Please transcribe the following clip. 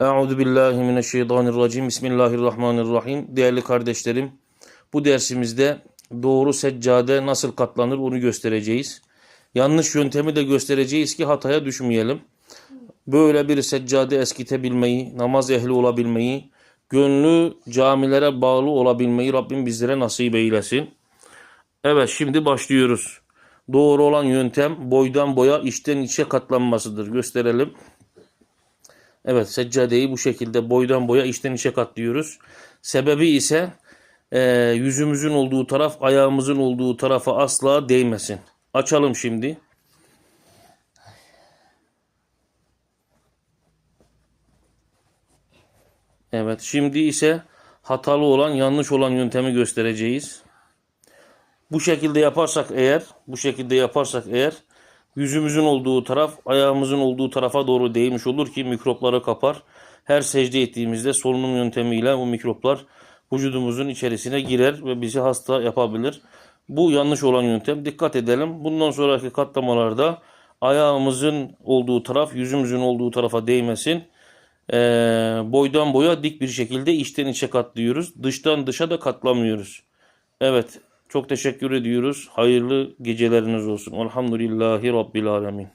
Euzu billahi mineşşeytanirracim. Bismillahirrahmanirrahim. Değerli kardeşlerim, bu dersimizde doğru seccade nasıl katlanır onu göstereceğiz. Yanlış yöntemi de göstereceğiz ki hataya düşmeyelim. Böyle bir seccade eskitebilmeyi, namaz ehli olabilmeyi, gönlü camilere bağlı olabilmeyi Rabbim bizlere nasip eylesin. Evet şimdi başlıyoruz. Doğru olan yöntem boydan boya içten içe katlanmasıdır. Gösterelim. Evet seccadeyi bu şekilde boydan boya içten içe katlıyoruz. Sebebi ise e, yüzümüzün olduğu taraf ayağımızın olduğu tarafa asla değmesin. Açalım şimdi. Evet şimdi ise hatalı olan yanlış olan yöntemi göstereceğiz. Bu şekilde yaparsak eğer, bu şekilde yaparsak eğer yüzümüzün olduğu taraf ayağımızın olduğu tarafa doğru değmiş olur ki mikropları kapar. Her secde ettiğimizde solunum yöntemiyle bu mikroplar vücudumuzun içerisine girer ve bizi hasta yapabilir. Bu yanlış olan yöntem. Dikkat edelim. Bundan sonraki katlamalarda ayağımızın olduğu taraf yüzümüzün olduğu tarafa değmesin. Ee, boydan boya dik bir şekilde içten içe katlıyoruz. Dıştan dışa da katlamıyoruz. Evet. Çok teşekkür ediyoruz. Hayırlı geceleriniz olsun. Elhamdülillahi Rabbil Alemin.